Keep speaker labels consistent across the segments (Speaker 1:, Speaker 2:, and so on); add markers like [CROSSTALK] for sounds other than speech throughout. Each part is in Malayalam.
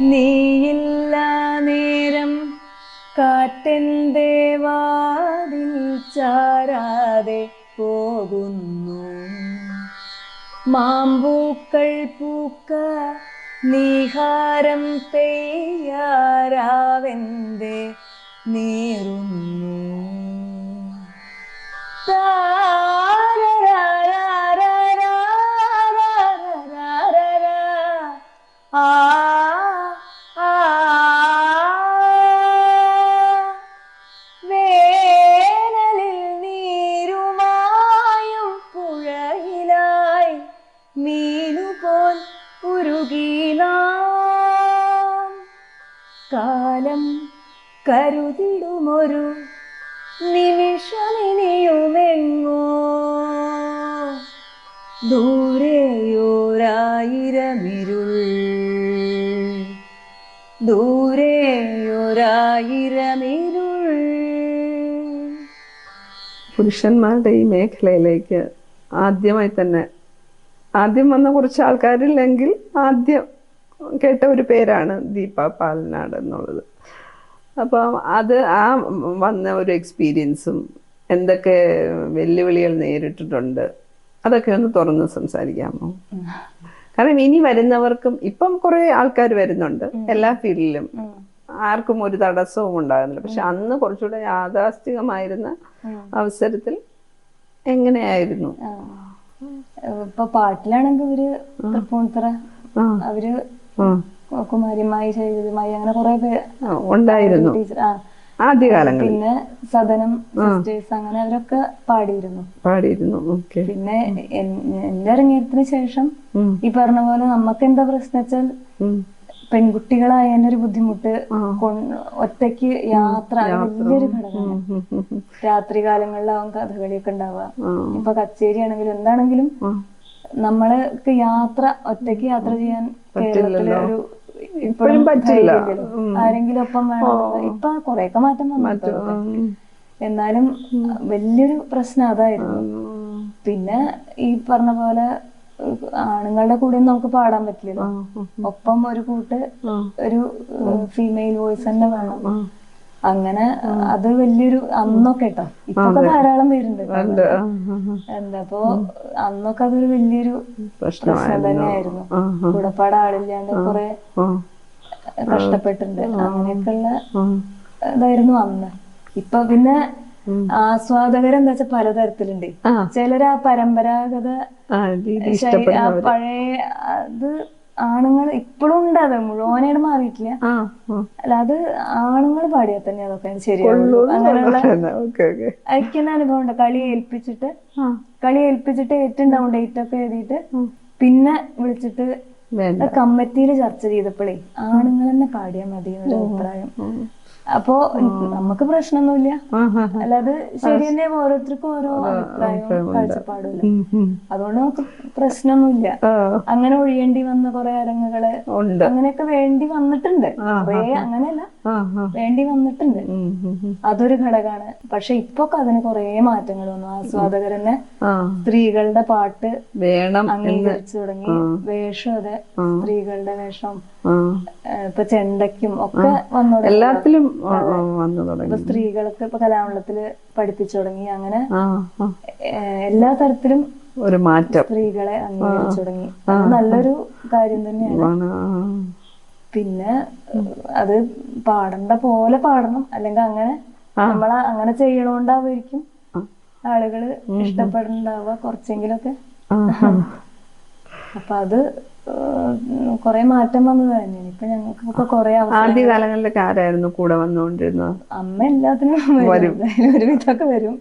Speaker 1: നീയില്ല നേരം കാറ്റെന്റെ വാതിൽ ചാരാതെ പോകുന്നു. മാമ്പൂക്കൾ പൂക്ക നീഹാരം തെയ്യാരാവെന്തേ നീറുന്നു. ആ കാലം കരുതിടുമൊരു നിമിഷമിനിയുമെങ്ങോ. ദൂരെയോരായിരമിരുൾ ദൂരെയോരായിരമിരുൾ
Speaker 2: പുരുഷന്മാരുടെ ഈ മേഖലയിലേക്ക് ആദ്യമായി തന്നെ ആദ്യം വന്ന കുറച്ച് ആൾക്കാരില്ലെങ്കിൽ ആദ്യം കേട്ട ഒരു പേരാണ് ദീപ പാലനാട് എന്നുള്ളത്. അപ്പം അത് ആ വന്ന ഒരു എക്സ്പീരിയൻസും എന്തൊക്കെ വെല്ലുവിളികൾ നേരിട്ടിട്ടുണ്ട് അതൊക്കെ ഒന്ന് തുറന്ന് സംസാരിക്കാമോ? കാരണം ഇനി വരുന്നവർക്കും ഇപ്പം കുറെ ആൾക്കാർ വരുന്നുണ്ട് എല്ലാ ഫീൽഡിലും. ആർക്കും ഒരു തടസ്സവും ഉണ്ടാകുന്നില്ല. പക്ഷെ അന്ന് കുറച്ചുകൂടെ യാഥാസ്ഥികമായിരുന്ന അവസരത്തിൽ എങ്ങനെയായിരുന്നു?
Speaker 1: ഇപ്പൊ പാട്ടിലാണെങ്കിൽ ഇവർ തൃപ്പൂണിത്തറ
Speaker 2: അവർ
Speaker 1: കുമാരിമായി ശൈലജമായി അങ്ങനെ കുറെ പേര്
Speaker 2: ഉണ്ടായിരുന്നു.
Speaker 1: ടീച്ചർ ആ.
Speaker 2: ആദ്യകാലങ്ങളിൽ.
Speaker 1: പിന്നെ സദനം സിസ്റ്റേഴ്സ് അങ്ങനെ അവരൊക്കെ പാടിയിരുന്നു.
Speaker 2: പാടിയിരുന്നു.
Speaker 1: പിന്നെ എന്റെ അരങ്ങേറ്റത്തിന് ശേഷം ഈ പറഞ്ഞ പോലെ നമുക്ക് എന്താ പ്രശ്നം വെച്ചാൽ പെൺകുട്ടികളായതിന്റെ ഒരു ബുദ്ധിമുട്ട് ഒറ്റയ്ക്ക് യാത്ര വലിയൊരു ഘടകമാണ്. രാത്രി കാലങ്ങളിലാവും കഥകളിയൊക്കെ ഉണ്ടാവുക. ഇപ്പൊ കച്ചേരി ആണെങ്കിലും എന്താണെങ്കിലും നമ്മൾക്ക് യാത്ര ഒറ്റയ്ക്ക് യാത്ര ചെയ്യാൻ കേരളത്തിലെ ഒരു ഇപ്പോഴും
Speaker 2: പറ്റില്ല.
Speaker 1: ആരെങ്കിലും ഒപ്പം വേണം. ഇപ്പൊ കൊറേയൊക്കെ മാറ്റം വന്നു എന്നാലും വലിയൊരു പ്രശ്നം അതായിരുന്നു. പിന്നെ ഈ പറഞ്ഞ പോലെ ആണുങ്ങളുടെ കൂടെ നമുക്ക് പാടാൻ പറ്റില്ലല്ലോ. ഒപ്പം ഒരു കൂട്ട് ഒരു ഫീമെയിൽ വോയിസ് തന്നെ വേണം. അങ്ങനെ അത് വലിയൊരു അന്നൊക്കെ കേട്ടോ ഇപ്പൊക്കെ ധാരാളം പേരുണ്ട് എന്താ അപ്പൊ അന്നൊക്കെ അതൊരു വലിയൊരു പ്രശ്നം തന്നെയായിരുന്നു. കൂടപ്പാട് ആളില്ലാണ്ട് കുറെ കഷ്ടപ്പെട്ടിട്ടുണ്ട്. അങ്ങനെയൊക്കെയുള്ള ഇതായിരുന്നു അന്ന്. ഇപ്പൊ പിന്നെ ആസ്വാദകരെന്താ വെച്ചാൽ പലതരത്തിലുണ്ട്.
Speaker 2: ചിലർ
Speaker 1: ചിലര് ആ പരമ്പരാഗത പഴയ അത് ആണുങ്ങൾ ഇപ്പോഴും ഉണ്ട് അത്. മുഴുവനായിട്ട് മാറിയിട്ടില്ല. അല്ല അത് ആണുങ്ങൾ പാടിയാൽ തന്നെ അതൊക്കെ ശരിയാവുള്ളൂ. അങ്ങനെയുള്ള അയക്കുന്ന അനുഭവം ഉണ്ട്. കളി ഏൽപ്പിച്ചിട്ട് കളി ഏൽപ്പിച്ചിട്ട് ഏറ്റവും ഡൗൺ ഡേറ്റ് ഒക്കെ എഴുതിയിട്ട് പിന്നെ വിളിച്ചിട്ട് കമ്മിറ്റിയിൽ ചർച്ച ചെയ്തപ്പോഴേ ആണുങ്ങൾ തന്നെ പാടിയാൽ മതി എന്നൊരു അഭിപ്രായം. അപ്പോ നമുക്ക് പ്രശ്നമൊന്നുമില്ല. അല്ലാതെ ശരി തന്നെ ഓരോരുത്തർക്കും ഓരോ അഭിപ്രായവും
Speaker 2: ഉം.
Speaker 1: അതുകൊണ്ട് നമുക്ക് പ്രശ്നമൊന്നുമില്ല. അങ്ങനെ ഒഴിയേണ്ടി വന്ന കുറെ
Speaker 2: അരങ്ങുകൾ
Speaker 1: അങ്ങനെയൊക്കെ വേണ്ടി വന്നിട്ടുണ്ട്. കുറേ അങ്ങനെയല്ല. വേണ്ടി വന്നിട്ടുണ്ട്. അതൊരു ഘടകമാണ്. പക്ഷെ ഇപ്പൊ അതിന് കുറേ മാറ്റങ്ങൾ വന്നു. ആസ്വാദകർ തന്നെ സ്ത്രീകളുടെ പാട്ട്
Speaker 2: വേണം
Speaker 1: അംഗീകരിച്ചു തുടങ്ങി. വേഷം അതെ. സ്ത്രീകളുടെ വേഷം. ഇപ്പൊ ചെണ്ടയ്ക്കും ഒക്കെ വന്നു.
Speaker 2: എല്ലാത്തിലും വന്നു തുടങ്ങി.
Speaker 1: ഇപ്പൊ സ്ത്രീകൾക്ക് ഇപ്പൊ കലാമണ്ഡലത്തിൽ പഠിപ്പിച്ചു തുടങ്ങി. അങ്ങനെ എല്ലാ തരത്തിലും
Speaker 2: ഒരു മാറ്റം.
Speaker 1: സ്ത്രീകളെ അംഗീകരിച്ചു തുടങ്ങി. നല്ലൊരു കാര്യം തന്നെയാണ്. പിന്നെ അത് പാടണ്ട പോലെ പാടണം. അല്ലെങ്കിൽ അങ്ങനെ നമ്മൾ അങ്ങനെ ചെയ്യണോണ്ടാവായിരിക്കും ആളുകൾ ഇഷ്ടപ്പെടുന്നുണ്ടാവുക കുറച്ചെങ്കിലൊക്കെ. അപ്പൊ അത് കൊറേ മാറ്റം വന്നത് തന്നെയാണ്. ഇപ്പൊ ഞങ്ങൾക്കൊക്കെ കൊറേ
Speaker 2: ആദ്യ കാലങ്ങളിലൊക്കെ ആരായിരുന്നു കൂടെ വന്നുകൊണ്ടിരുന്നത്
Speaker 1: അമ്മ എല്ലാത്തിനും വരും. ഒരു വിധമൊക്കെ വരും.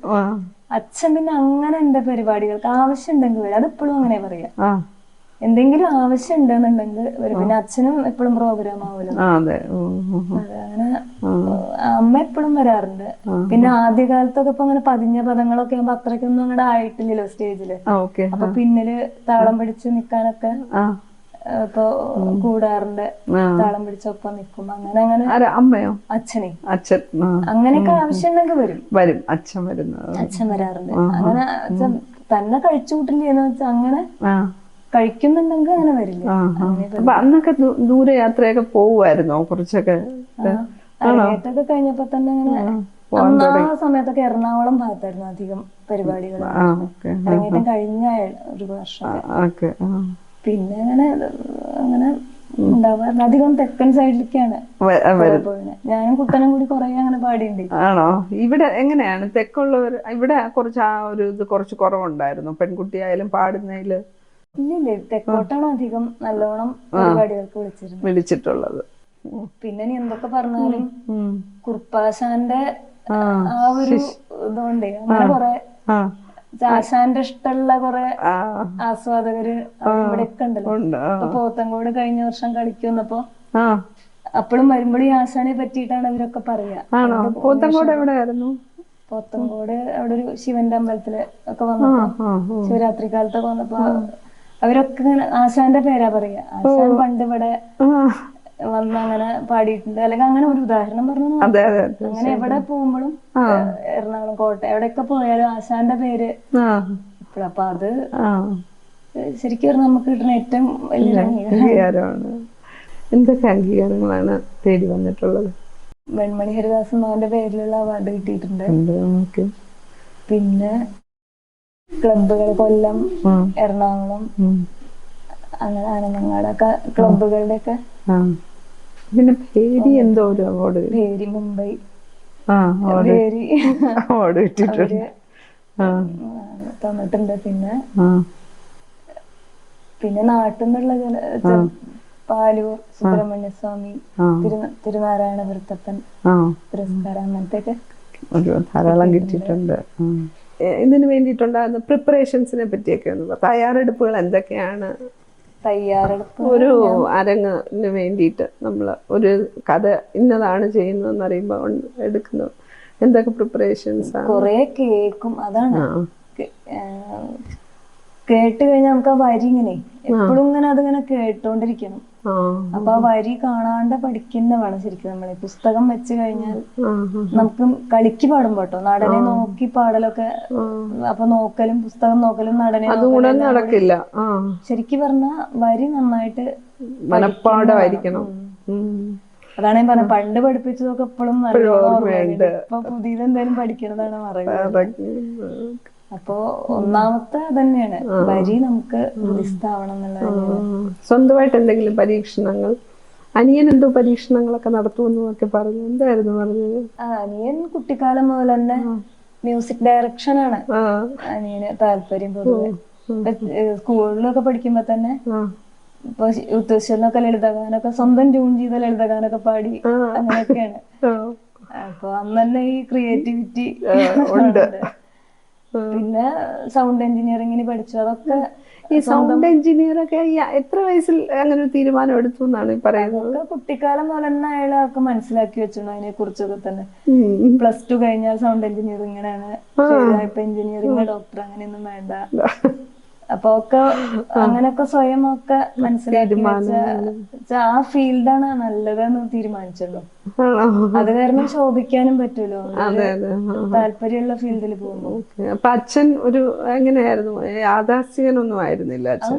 Speaker 1: അച്ഛൻ പിന്നെ അങ്ങനെ എന്റെ പരിപാടികൾക്ക് ആവശ്യം ഉണ്ടെങ്കിൽ വരും. അതിപ്പോഴും അങ്ങനെ പറയാ. എന്തെങ്കിലും ആവശ്യം ഉണ്ടെന്നുണ്ടെങ്കിൽ പിന്നെ അച്ഛനും എപ്പോഴും പ്രോഗ്രാം ആവില്ല അങ്ങനെ അമ്മ എപ്പോഴും വരാറുണ്ട്. പിന്നെ ആദ്യകാലത്തൊക്കെ ഇപ്പൊ അങ്ങനെ പതിഞ്ഞ പദങ്ങളൊക്കെ ആകുമ്പോ അത്രയ്ക്കൊന്നും അങ്ങോട്ട് ആയിട്ടില്ലല്ലോ
Speaker 2: സ്റ്റേജിൽ
Speaker 1: അപ്പൊ പിന്നിൽ താളം പിടിച്ച് നിക്കാനൊക്കെ ഇപ്പൊ കൂടാറുണ്ട്. താളം പിടിച്ചൊപ്പം നിക്കും അങ്ങനെ അങ്ങനെ
Speaker 2: അമ്മയോ?
Speaker 1: അച്ഛനെ.
Speaker 2: അച്ഛൻ.
Speaker 1: അങ്ങനെയൊക്കെ ആവശ്യം ഉണ്ടെങ്കിൽ വരും.
Speaker 2: വരും. അച്ഛൻ വരുന്നത്.
Speaker 1: അച്ഛൻ വരാറുണ്ട്. അങ്ങനെ തന്നെ കഴിച്ചു കൂട്ടില്ലെന്ന് വെച്ചാ അങ്ങനെ കഴിക്കുന്നുണ്ടെങ്കിൽ അങ്ങനെ വരില്ല.
Speaker 2: അപ്പൊ അന്നൊക്കെ ദൂരെ യാത്രയൊക്കെ പോവുമായിരുന്നോ കുറച്ചൊക്കെ?
Speaker 1: അരങ്ങേറ്റൊക്കെ കഴിഞ്ഞപ്പോ തന്നെ അങ്ങനെ അന്ന് ആ സമയത്തൊക്കെ എറണാകുളം ഭാഗത്തായിരുന്നു അധികം പരിപാടികൾ. അരങ്ങേറ്റം കഴിഞ്ഞ ഒരു വർഷം. പിന്നെ അങ്ങനെ അങ്ങനെ ഉണ്ടാവാറുണ്ട്. അധികം തെക്കൻ സൈഡിലേക്കാണ് ഞാനും കുട്ടനും കൂടി കുറെ അങ്ങനെ പാടിയുണ്ട്.
Speaker 2: ആണോ? ഇവിടെ എങ്ങനെയാണ്? തെക്കുള്ളവർ ഇവിടെ കുറച്ച് ആ ഒരു ഇത് കുറച്ച് കുറവുണ്ടായിരുന്നു. പെൺകുട്ടിയായാലും പാടുന്നതിൽ
Speaker 1: ഇല്ലില്ല തെക്കോട്ടാണ് അധികം നല്ലോണം പരിപാടികൾക്ക് വിളിച്ചിരുന്നത്.
Speaker 2: വിളിച്ചിട്ടുള്ളത്.
Speaker 1: പിന്നെ നീ എന്തൊക്കെ പറഞ്ഞാലും. കുർപ്പാശാന്റെ
Speaker 2: ആ
Speaker 1: ഒരു ഇതുകൊണ്ടേ അങ്ങനെ കൊറേ ആശാന്റെ ഇഷ്ടമുള്ള കൊറേ ആസ്വാദകര് ഇവിടെയൊക്കെ ഉണ്ടല്ലോ. ഇപ്പൊ പോത്തങ്കോട് കഴിഞ്ഞ വർഷം കളിക്കുന്നപ്പോ
Speaker 2: ആ.
Speaker 1: അപ്പോഴും വരുമ്പോഴും ആസാനെ ആശാനെ പറ്റിയിട്ടാണ് ഇവരൊക്കെ പറയാ.
Speaker 2: പോത്തങ്കോട് എവിടെയായിരുന്നു?
Speaker 1: പോത്തങ്കോട് അവിടെ ഒരു ശിവന്റെ അമ്പലത്തിൽ ഒക്കെ വന്നപ്പോ. ശിവരാത്രി കാലത്തൊക്കെ വന്നപ്പോ അവരൊക്കെ ഇങ്ങനെ ആശാന്റെ പേരാ പറയാ. ആശാൻ പണ്ട് ഇവിടെ വന്ന് അങ്ങനെ പാടിയിട്ടുണ്ട്. അല്ലെങ്കിൽ അങ്ങനെ ഒരു ഉദാഹരണം പറഞ്ഞു അങ്ങനെ എവിടെ പോകുമ്പോഴും എറണാകുളം കോട്ടയം എവിടെയൊക്കെ പോയാലും ആശാന്റെ പേര് ഇപ്പഴും. അപ്പൊ അത് ശരിക്കും പറഞ്ഞാൽ നമുക്ക് കിട്ടുന്ന ഏറ്റവും വലിയ അംഗീകാരം.
Speaker 2: അംഗീകാരമാണ്. എന്തൊക്കെ അംഗീകാരങ്ങളാണ് തേടി വന്നിട്ടുള്ളത്?
Speaker 1: വെൺമണി ഹരിദാസ് മാവന്റെ പേരിലുള്ള അവാർഡ് കിട്ടിയിട്ടുണ്ട്. പിന്നെ ക്ലബുകൾ കൊല്ലം എറണാകുളം. അങ്ങനെ ആനന്ദങ്ങാടൊക്കെ ക്ലബുകളുടെ ഒക്കെ
Speaker 2: പിന്നെ പേടി എന്തോ ഒരു അവാർഡ്
Speaker 1: പേരി മുംബൈ. പേര്
Speaker 2: അവാർഡ് കിട്ടിയിട്ടുണ്ട്
Speaker 1: തന്നിട്ടുണ്ട്. പിന്നെ പിന്നെ നാട്ടിൽ നിന്നുള്ള പാലൂർ സുബ്രഹ്മണ്യ സ്വാമി തിരു തിരുനാരായണ വൃത്തപ്പൻ പുരസ്കാരം അങ്ങനത്തെ
Speaker 2: ഒക്കെ ധാരാളം കിട്ടിയിട്ടുണ്ട്. ഇതിന് വേണ്ടിയിട്ടുണ്ടാകുന്ന പ്രിപ്പറേഷൻസിനെ പറ്റിയൊക്കെ ഒന്ന് തയ്യാറെടുപ്പുകൾ എന്തൊക്കെയാണ്?
Speaker 1: തയ്യാറെടുപ്പ്
Speaker 2: ഒരു അരങ്ങിന് വേണ്ടിയിട്ട് നമ്മൾ ഒരു കഥ ഇന്നതാണ് ചെയ്യുന്നതെന്ന് അറിയുമ്പോൾ എടുക്കുന്നു. എടുക്കുന്നത് എന്തൊക്കെ പ്രിപ്പറേഷൻസ്
Speaker 1: കുറെ കേൾക്കും അതാണ്. കേട്ട് കഴിഞ്ഞാൽ നമുക്ക് ആ വരി ഇങ്ങനെ എപ്പോഴും ഇങ്ങനെ അതിങ്ങനെ കേട്ടോണ്ടിരിക്കണം. അപ്പൊ ആ വരി കാണാണ്ട് പഠിക്കുന്നതാണ് ശരിക്കും നമ്മൾ. പുസ്തകം വെച്ച് കഴിഞ്ഞാൽ നമുക്ക് കളിക്ക് പാടുമ്പോ കേട്ടോ നടനെ നോക്കി പാടലൊക്കെ അപ്പൊ നോക്കലും പുസ്തകം നോക്കലും നടനെ
Speaker 2: അതും കൂടെ നടക്കില്ല.
Speaker 1: ശരിക്കും പറഞ്ഞ വരി നന്നായിട്ട്
Speaker 2: മനപ്പാടായിരിക്കണം.
Speaker 1: അതാണ് ഞാൻ പറഞ്ഞത് പണ്ട് പഠിപ്പിച്ചതൊക്കെ എപ്പോഴും ഇപ്പൊ പുതിയത് എന്തായാലും പഠിക്കണതാണ് പറയുന്നത്. അപ്പോ ഒന്നാമത്തെ തന്നെയാണ്. വരി നമുക്ക് എന്നുള്ളത്
Speaker 2: സ്വന്തമായിട്ട് എന്തെങ്കിലും പരീക്ഷണങ്ങൾ? അനിയൻ എന്തോ പരീക്ഷണങ്ങളൊക്കെ നടത്തുമെന്നും ഒക്കെ പറഞ്ഞു. എന്തായിരുന്നു പറഞ്ഞത്?
Speaker 1: അനിയൻ കുട്ടിക്കാലം മുതൽ തന്നെ മ്യൂസിക് ഡയറക്ഷൻ ആണ് അനിയന് താല്പര്യം പൊതുവെ. സ്കൂളിലൊക്കെ പഠിക്കുമ്പോ തന്നെ ഇപ്പൊ ഉത്തശ്ശനൊക്കെ ലളിതഗാനൊക്കെ സ്വന്തം ട്യൂൺ ചെയ്ത ലളിതഗാനൊക്കെ പാടി അങ്ങനെയൊക്കെയാണ്. അപ്പൊ അന്ന് തന്നെ ഈ ക്രിയേറ്റിവിറ്റി
Speaker 2: ഉണ്ട്. [LAUGHS]
Speaker 1: പിന്നെ സൗണ്ട് എഞ്ചിനീയറിംഗിന് പഠിച്ചു. അതൊക്കെ
Speaker 2: ഈ സൗണ്ട് എഞ്ചിനീയർ ഒക്കെ എത്ര വയസ്സിൽ അങ്ങനെ ഒരു തീരുമാനം എടുത്തു എന്നാണ് പറയുന്നത്?
Speaker 1: കുട്ടിക്കാലം പോലെ തന്നെ അയാളൊക്കെ മനസ്സിലാക്കി വെച്ചിരുന്നു അതിനെ കുറിച്ചൊക്കെ തന്നെ പ്ലസ് ടു കഴിഞ്ഞാൽ സൗണ്ട് എഞ്ചിനീയറിംഗിനാണ് ഇപ്പൊ എഞ്ചിനീയറിംഗ് ഡോക്ടർ അങ്ങനെയൊന്നും വേണ്ട. അപ്പൊ ഒക്കെ അങ്ങനൊക്കെ സ്വയം ഒക്കെ മനസ്സിലാക്കി ആ ഫീൽഡാണ് നല്ലതെന്ന് തീരുമാനിച്ചുള്ളൂ അത് കാരണം ശോഭിക്കാനും
Speaker 2: പറ്റുമല്ലോ.
Speaker 1: താല്പര്യമുള്ള ഫീൽഡിൽ പോകുമ്പോ.
Speaker 2: അപ്പൊ അച്ഛൻ ഒരു എങ്ങനെയായിരുന്നു? യാഥാസ്ഥികനൊന്നും ആയിരുന്നില്ല അച്ഛൻ.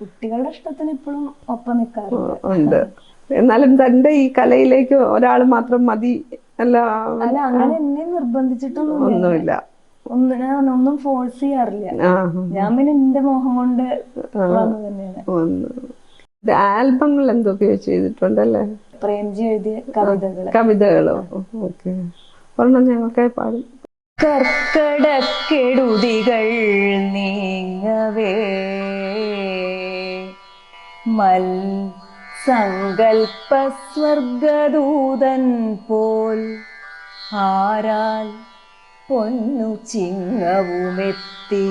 Speaker 1: കുട്ടികളുടെ ഇഷ്ടത്തിന് ഇപ്പോഴും ഒപ്പം നിൽക്കാറുണ്ട്
Speaker 2: എന്നാലും തന്റെ ഈ കലയിലേക്ക് ഒരാൾ മാത്രം മതി അല്ല
Speaker 1: അങ്ങനെ എന്നെ നിർബന്ധിച്ചിട്ടൊന്നുമില്ല.
Speaker 2: ഒന്നുമില്ല.
Speaker 1: ഒന്നും ഞാൻ ഒന്നും ഫോഴ്സ് ചെയ്യാറില്ല. ഞാൻ പിന്നെ എന്റെ മോഹം കൊണ്ട് വന്നു തന്നെയാണ്.
Speaker 2: ഒന്ന് ആൽബങ്ങൾ എന്തൊക്കെയോ ചെയ്തിട്ടുണ്ടല്ലേ?
Speaker 1: പ്രേംജി എഴുതിയ കവിതകൾ.
Speaker 2: കവിതകളോ? ഓക്കെ. ഒരെണ്ണം ഞങ്ങൾക്കായി പാടും.
Speaker 1: കർക്കടക്കെടുതികൾ നീങ്ങവേ. മൽ സങ്കൽപ്പ സ്വർഗദൂതൻ പോൽ ആരാൽ പൊന്നു ചിങ്ങവുമെത്തി.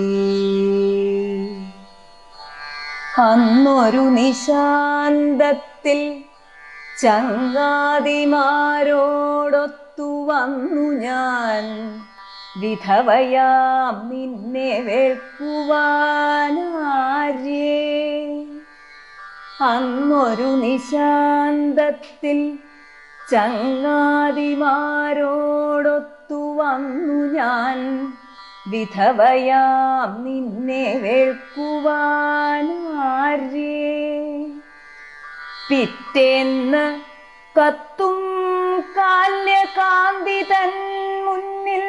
Speaker 1: അന്നൊരു നിശാന്തത്തിൽ ചങ്ങാതിമാരോടൊത്തു വന്നു ഞാൻ. വിധവയാം നിന്നെ വേൾക്കുവാനാര്യേ അന്നൊരു നിശാന്തത്തിൽ ചങ്ങാതിമാരോടൊത്തു വന്നു ഞാൻ. വിധവയാം നിന്നെ വേൾക്കുവാനാര്യേ പിറ്റേന്ന് കത്തും കാല്യകാന്തി തൻ മുന്നിൽ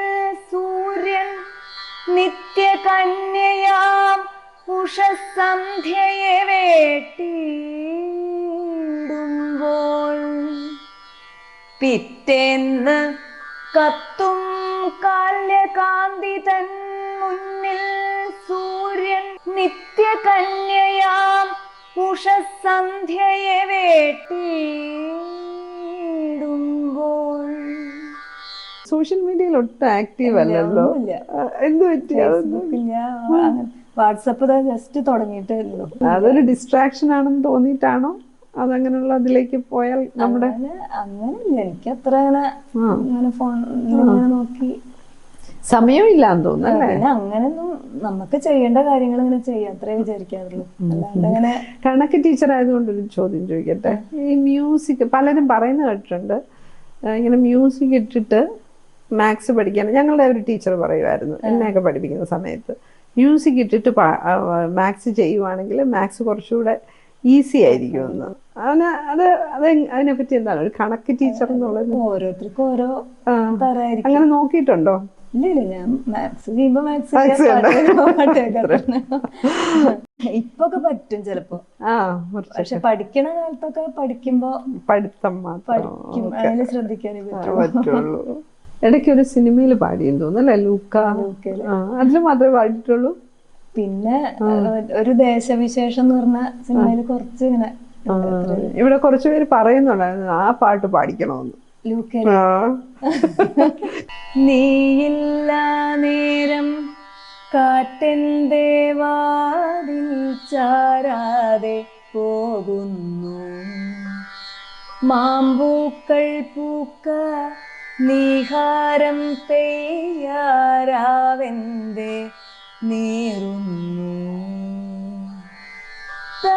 Speaker 1: സൂര്യൻ നിത്യകന്യയാം ഉഷസന്ധ്യയെ വേട്ടിടുമ്പോൾ പിറ്റേന്ന് കത്തും നിത്യകന്യയാം ഉഷസന്ധ്യയെ വേട്ടിയിടുമ്പോൾ.
Speaker 2: സോഷ്യൽ മീഡിയയിൽ ഒട്ടും ആക്റ്റീവ് അല്ലല്ലോ. എന്ത് പറ്റി?
Speaker 1: വാട്സപ്പ് ജസ്റ്റ് തുടങ്ങിയിട്ടേ ഉള്ളൂ.
Speaker 2: അതൊരു ഡിസ്ട്രാക്ഷൻ ആണെന്ന് തോന്നിയിട്ടാണോ? അതങ്ങനെയുള്ള അതിലേക്ക് പോയാൽ നമ്മുടെ
Speaker 1: അങ്ങനെ അങ്ങനെയില്ല. എനിക്ക് അത്ര അങ്ങനെ ഫോൺ നോക്കി
Speaker 2: സമയമില്ലാന്ന് തോന്നുന്നു
Speaker 1: പിന്നെ അങ്ങനെയൊന്നും നമുക്ക് ചെയ്യേണ്ട കാര്യങ്ങൾ ഇങ്ങനെ ചെയ്യാം. അത്രേ വിചാരിക്കാറുള്ളൂ. അങ്ങനെ
Speaker 2: കണക്ക് ടീച്ചർ ആയതുകൊണ്ട് ഒരു ചോദ്യം ചോദിക്കട്ടെ? ഈ മ്യൂസിക് പലരും പറയുന്ന കേട്ടിട്ടുണ്ട്. ഇങ്ങനെ മ്യൂസിക് ഇട്ടിട്ട് മാത്സ് പഠിക്കാൻ. ഞങ്ങളുടെ ഒരു ടീച്ചർ പറയുമായിരുന്നു എന്നെയൊക്കെ പഠിപ്പിക്കുന്ന സമയത്ത്. മ്യൂസിക് ഇട്ടിട്ട് മാത്സ് ചെയ്യുവാണെങ്കിൽ മാത്സ് കുറച്ചുകൂടെ ഈസി ആയിരിക്കുമെന്ന്. അവന് അത് അത് അതിനെപ്പറ്റി എന്താണ്? ഒരു കണക്ക് ടീച്ചർ എന്നുള്ളത്?
Speaker 1: ഓരോരുത്തർക്കും ഓരോ
Speaker 2: അങ്ങനെ നോക്കിയിട്ടുണ്ടോ?
Speaker 1: ഇല്ല ഞാൻ മാത്സ് ചെയ്യുമ്പോ മാത്സ് ഇപ്പൊക്കെ പറ്റും ചെലപ്പോ. പക്ഷെ പഠിക്കണ കാലത്തൊക്കെ പഠിക്കുമ്പോ
Speaker 2: പഠിത്തം
Speaker 1: പഠിക്കും അതിൽ ശ്രദ്ധിക്കാനേ
Speaker 2: പറ്റുള്ളൂ. [LAUGHS] ഇടയ്ക്ക് ഒരു സിനിമയിൽ പാടിയെന്ന് തോന്നുന്നു അല്ലേ ലൂക്ക അതിൽ മാത്രമേ പാടിയിട്ടുള്ളൂ?
Speaker 1: പിന്നെ ഒരു ദേശവിശേഷം എന്ന് പറഞ്ഞ സിനിമയിൽ കുറച്ച് ഇങ്ങനെ
Speaker 2: ഇവിടെ കുറച്ചുപേര് പറയുന്നുണ്ടായിരുന്നു ആ പാട്ട് പാടിക്കണമെന്ന്
Speaker 1: നീയില്ല നേരം കാറ്റെന്തേവാതിൽ ചാരാതെ പോകുന്നു. മാമ്പൂക്കൾ പൂക്ക നീഹാരം പെയ്യാരാവെന്റെ നീറുന്നു ആ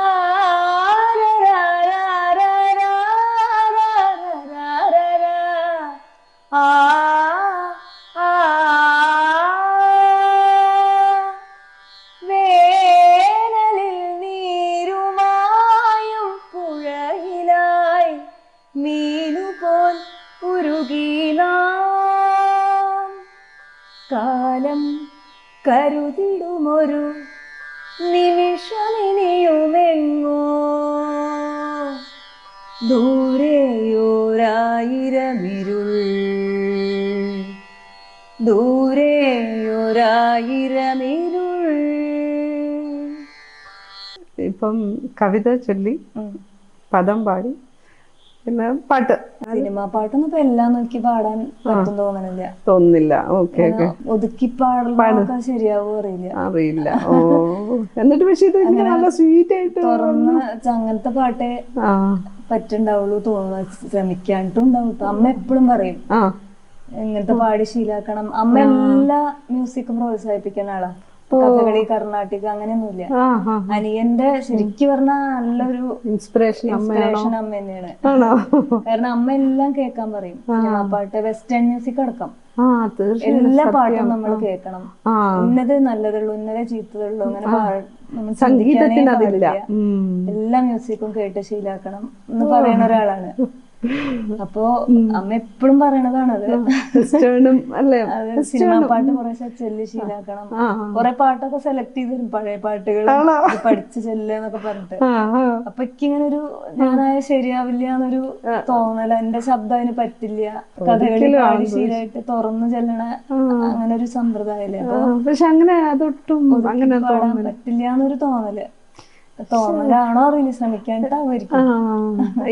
Speaker 1: കരുതിടുമൊരു നിമിഷമിനിയുമെങ്ങോ. ദൂരെയോരായിരമിരുൾ ദൂരെയോരായിരമിരുൾ
Speaker 2: ഇപ്പം കവിത ചൊല്ലി പദം പാടി പിന്നെ പാട്ട്.
Speaker 1: സിനിമാ പാട്ടൊന്നും ഇപ്പൊ എല്ലാം നോക്കി പാടാൻ പറ്റും തോന്നണില്ല.
Speaker 2: തോന്നില്ല ഓക്കെ
Speaker 1: ഒതുക്കി പാടാൻ ശരിയാവോ അറിയില്ല.
Speaker 2: അറിയില്ല. ഓ. എന്നിട്ട് പക്ഷെ ഇത് നല്ല സ്വീറ്റ് ആയിട്ട്
Speaker 1: തുറന്ന് അങ്ങനത്തെ പാട്ടേ പറ്റുണ്ടാവുള്ളൂ തോന്നുന്നു. ശ്രമിക്കാണ്ടും ഉണ്ടാവും. അമ്മ എപ്പോഴും പറയും ഇങ്ങനത്തെ പാടി ശീലാക്കണം? അമ്മ എല്ലാ മ്യൂസിക്കും പ്രോത്സാഹിപ്പിക്കുന്ന ആളാ. കഥകളി കർണാട്ടിക് അങ്ങനെയൊന്നുമില്ല. അനിയന്റെ ശരിക്കും പറഞ്ഞാൽ നല്ലൊരു
Speaker 2: ഇൻസ്പിറേഷൻ
Speaker 1: ഇൻസ്പിറേഷൻ അമ്മ തന്നെയാണ്. കാരണം അമ്മ എല്ലാം കേൾക്കാൻ പറയും. പാട്ട് വെസ്റ്റേൺ മ്യൂസിക് അടക്കം. എല്ലാ പാട്ടും നമ്മൾ കേൾക്കണം. ഇന്നത് നല്ലതുള്ളൂ ഇന്നലെ ചീത്തതുള്ളൂ അങ്ങനെ
Speaker 2: സംഗീതത്തിന്
Speaker 1: എല്ലാ മ്യൂസിക്കും കേട്ട് ശീലാക്കണം എന്ന് പറയുന്ന ഒരാളാണ്. അപ്പോ അമ്മ എപ്പോഴും
Speaker 2: പറയണതാണ്
Speaker 1: അത്. സിനിമ പാട്ട് കുറെ ചെല്ലി ശീലാക്കണം. കൊറേ പാട്ടൊക്കെ സെലക്ട് ചെയ്ത് തരും പഴയ പാട്ടുകൾ പഠിച്ച് ചെല്ലുന്നൊക്കെ പറഞ്ഞിട്ട്. അപ്പൊ ഇങ്ങനെ ഒരു ഞാനായ ശരിയാവില്ല എന്നൊരു തോന്നല എന്റെ ശബ്ദം അതിന് പറ്റില്ല. കഥകളി പാടി ശീലമായിട്ട് തുറന്നു ചെല്ലണ അങ്ങനെ ഒരു സമ്പ്രദായല്ലേ? അപ്പൊ
Speaker 2: പക്ഷെ അങ്ങനെ അതൊട്ടും അങ്ങനെ
Speaker 1: പറ്റില്ല എന്നൊരു തോന്നൽ. തോന്നലാണോ അറിയില്ല ശ്രമിക്കാനിട്ടാവുമായിരിക്കും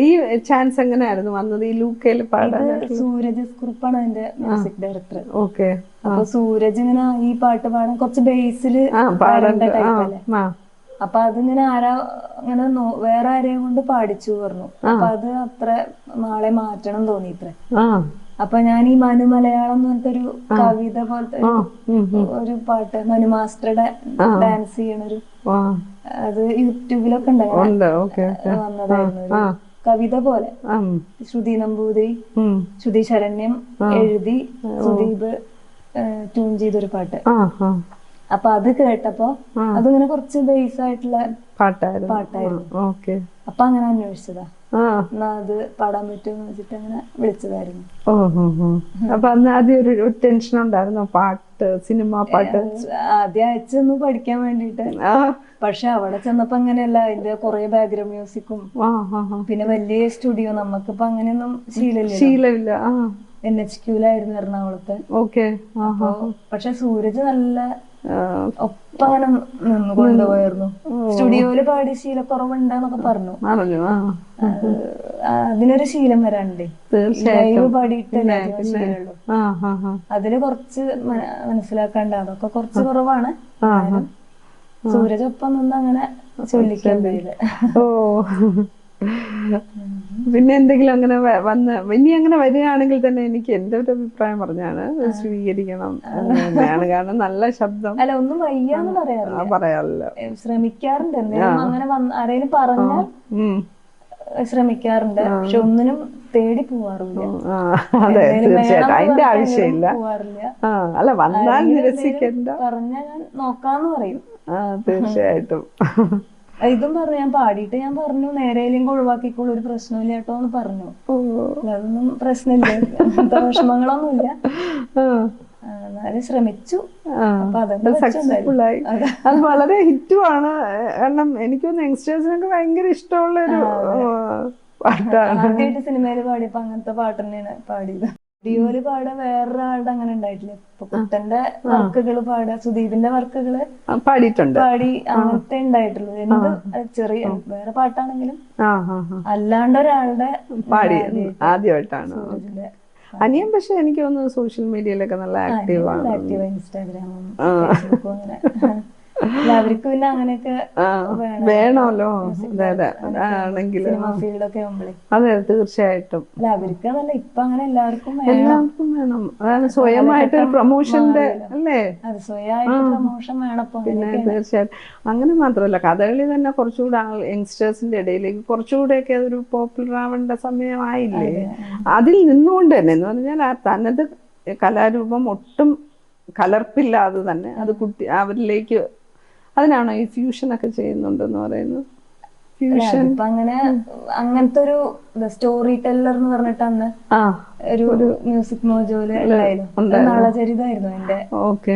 Speaker 2: ഈ ചാൻസ് എങ്ങനെയായിരുന്നു വന്നത്? ഈ ലൂക്കയിൽ പാടാൻ?
Speaker 1: സൂരജ് കുറുപ്പാണ് എന്റെ മ്യൂസിക് ഡയറക്ടർ
Speaker 2: ഓക്കെ.
Speaker 1: അപ്പൊ സൂരജ് ഇങ്ങനെ ഈ പാട്ട് പാടാൻ കുറച്ച്
Speaker 2: ബേസിൽ പാടണ്ട.
Speaker 1: ടൈപ്പ് അല്ലേ?
Speaker 2: ആ.
Speaker 1: അപ്പൊ അതിങ്ങനെ ആരാ ഇങ്ങനെ വേറെ ആരെയും കൊണ്ട് പാടിച്ചു പറഞ്ഞു. അപ്പൊ അത് അത്ര നാളെ മാറ്റണം തോന്നി ഇത്ര. അപ്പൊ ഞാൻ ഈ മനു മലയാളം എന്ന് പറഞ്ഞിട്ടൊരു കവിത പോലത്തെ ഒരു- പാട്ട് മനു മാസ്റ്ററുടെ ഡാൻസ്
Speaker 2: ചെയ്യണൊരു
Speaker 1: അത് യൂട്യൂബിലൊക്കെ ഉണ്ടായിരുന്നു വന്നതായിരുന്നു. കവിത പോലെ. ശ്രുതി നമ്പൂതിരി ശ്രുതി ശരണ്യം എഴുതി സുദീപ് ട്യൂൺ ചെയ്തൊരു പാട്ട്. അപ്പൊ അത് കേട്ടപ്പോ അതിങ്ങനെ കുറച്ച് ബേസ് ആയിട്ടുള്ള
Speaker 2: പാട്ടായിരുന്നു.
Speaker 1: പാട്ടായിരുന്നു. അപ്പൊ അങ്ങനെ അന്വേഷിച്ചതാ. എന്നാ അത് പാടാൻ പറ്റുമെന്ന് വെച്ചിട്ട് അങ്ങനെ വിളിച്ചതായിരുന്നു.
Speaker 2: അപ്പൊ അന്ന് ആദ്യം ഒരു ടെൻഷൻ ഉണ്ടായിരുന്നു? പാട്ട് സിനിമ പാട്ട്?
Speaker 1: ആദ്യം അയച്ചൊന്ന് പഠിക്കാൻ വേണ്ടിട്ട് പക്ഷെ അവിടെ ചെന്നപ്പോ അങ്ങനെയല്ല അതിന്റെ കുറെ ബാക്ക്ഗ്രൗണ്ട് മ്യൂസിക്കും. പിന്നെ വലിയ സ്റ്റുഡിയോ നമുക്കിപ്പോ അങ്ങനെയൊന്നും ശീലമില്ല.
Speaker 2: ശീലമില്ല
Speaker 1: എൻ എച്ച് ക്യൂലായിരുന്നു എറണാകുളത്ത്.
Speaker 2: ഓക്കെ
Speaker 1: പക്ഷെ സൂരജ് നല്ല
Speaker 2: ആ.
Speaker 1: ഒപ്പം അങ്ങനെ നിന്ന്. കൊണ്ടുപോയിരുന്നു സ്റ്റുഡിയോയിൽ പാടി ശീലക്കുറവുണ്ടെന്നൊക്കെ പറഞ്ഞു. പറഞ്ഞു അതിനൊരു ശീലം വരാണ്ടേ ലൈവ് പാടിയിട്ടല്ലേ ശീലമുള്ളൂ.
Speaker 2: ആ
Speaker 1: അതിൽ കുറച്ച് മന- മനസ്സിലാക്കാണ്ട് അതൊക്കെ കുറച്ച് കുറവാണ്. സൂരജ് ഒപ്പം നിന്ന് അങ്ങനെ ചൊല്ലിക്കാൻ
Speaker 2: ഓ. [LAUGHS] പിന്നെ എന്തെങ്കിലും അങ്ങനെ വന്ന് ഇനി അങ്ങനെ വരികയാണെങ്കിൽ തന്നെ എനിക്ക് എന്റെ ഒരു അഭിപ്രായം പറഞ്ഞാണ് സ്വീകരിക്കണം തന്നെയാണ്. കാരണം നല്ല ശബ്ദം.
Speaker 1: അല്ല ഒന്നും വയ്യാന്ന് പറയാറില്ല.
Speaker 2: പറയാറില്ല.
Speaker 1: ശ്രമിക്കാറുണ്ട്. എന്തെങ്കിലും അങ്ങനെ ആരെങ്കിലും പറഞ്ഞാൽ ശ്രമിക്കാറുണ്ട്. പക്ഷെ ഒന്നിനും തേടി പോവാറില്ല.
Speaker 2: അതെ തീർച്ചയായിട്ടും. അതിന്റെ ആവശ്യമില്ല. അല്ല വന്നാൽ നിരസിക്കണ്ട.
Speaker 1: പറഞ്ഞാൽ ഞാൻ നോക്കാന്ന് പറയും.
Speaker 2: തീർച്ചയായിട്ടും.
Speaker 1: ഇതും പറഞ്ഞു ഞാൻ പാടിയിട്ട് ഞാൻ പറഞ്ഞു നേരെയില്ലെങ്കിൽ ഒഴിവാക്കിക്കോളൂ ഒരു പ്രശ്നമില്ല കേട്ടോ എന്ന് പറഞ്ഞു. അതൊന്നും പ്രശ്നമില്ല അങ്ങനത്തെ വിഷമങ്ങളൊന്നുമില്ല. ശ്രമിച്ചു.
Speaker 2: സക്സസ്ഫുൾ ആയി. അത്. വളരെ ഹിറ്റുമാണ്. കാരണം എനിക്കൊന്ന് യങ്സ്റ്റേഴ്സിനൊക്കെ ഭയങ്കര ഇഷ്ടമുള്ള ഒരു പാട്ടാണ്.
Speaker 1: സിനിമയിൽ പാടിയപ്പോ അങ്ങനത്തെ പാട്ട് തന്നെയാണ് പാടിയത്. ഡിയോയിൽ പാടെ വേറൊരാളുടെ അങ്ങനെ ഉണ്ടായിട്ടില്ല. ഇപ്പൊ കുട്ടന്റെ വർക്കുകൾ പാടുക സുദീപിന്റെ
Speaker 2: വർക്കുകൾ പാടിയിട്ടുണ്ട്.
Speaker 1: പാടി അങ്ങനത്തെ ഉണ്ടായിട്ടുള്ളൂ. എന്ത് ചെറിയ വേറെ പാട്ടാണെങ്കിലും അല്ലാണ്ട് ഒരാളുടെ
Speaker 2: പാടി ആദ്യമായിട്ടാണ്. അനിയൻ പക്ഷെ എനിക്ക് തോന്നുന്നു സോഷ്യൽ മീഡിയയിലൊക്കെ നല്ല ആക്റ്റീവ്. ആണ്
Speaker 1: ഇൻസ്റ്റാഗ്രാമും ഫേസ്ബുക്കും അങ്ങനെ. അവർക്ക് പിന്നെ അങ്ങനെയൊക്കെ വേണം.
Speaker 2: വേണമല്ലോ. അതെ അതെ. ആണെങ്കിൽ
Speaker 1: സിനിമ ഫീൽഡൊക്കെ
Speaker 2: അതെ തീർച്ചയായിട്ടും.
Speaker 1: അല്ല അവർക്ക് അതല്ല ഇപ്പൊ അങ്ങനെ എല്ലാവർക്കും വേണം.
Speaker 2: എല്ലാവർക്കും വേണം. അതാണ് സ്വയമായിട്ടൊരു പ്രൊമോഷന്റെ അല്ലേ?
Speaker 1: സ്വയമായിട്ട് പ്രൊമോഷൻ വേണം
Speaker 2: പിന്നെ തീർച്ചയായിട്ടും. അങ്ങനെ മാത്രമല്ല കഥകളി തന്നെ കുറച്ചുകൂടെ യങ്സ്റ്റേഴ്സിന്റെ ഇടയിലേക്ക് കുറച്ചുകൂടെയൊക്കെ അതൊരു പോപ്പുലർ ആവേണ്ട സമയമായില്ലേ? അതിൽ നിന്നുകൊണ്ട് തന്നെ എന്ന് പറഞ്ഞാൽ ആ തനത് കലാരൂപം ഒട്ടും കലർപ്പില്ലാതെ തന്നെ അത് കുട്ടി അവരിലേക്ക് അതിനാണോ ഈ ഫ്യൂഷൻ ഒക്കെ ചെയ്യുന്നുണ്ടെന്ന് പറയുന്നത്? ഫ്യൂഷൻ
Speaker 1: അങ്ങനെ അങ്ങനത്തെ ഒരു സ്റ്റോറി ടെല്ലർ എന്ന് പറഞ്ഞിട്ട് അന്ന് ഒരു മ്യൂസിക് മോജോയിൽ ഉണ്ടായിരുന്നു. നളചരിതായിരുന്നു എന്റെ
Speaker 2: ഓക്കെ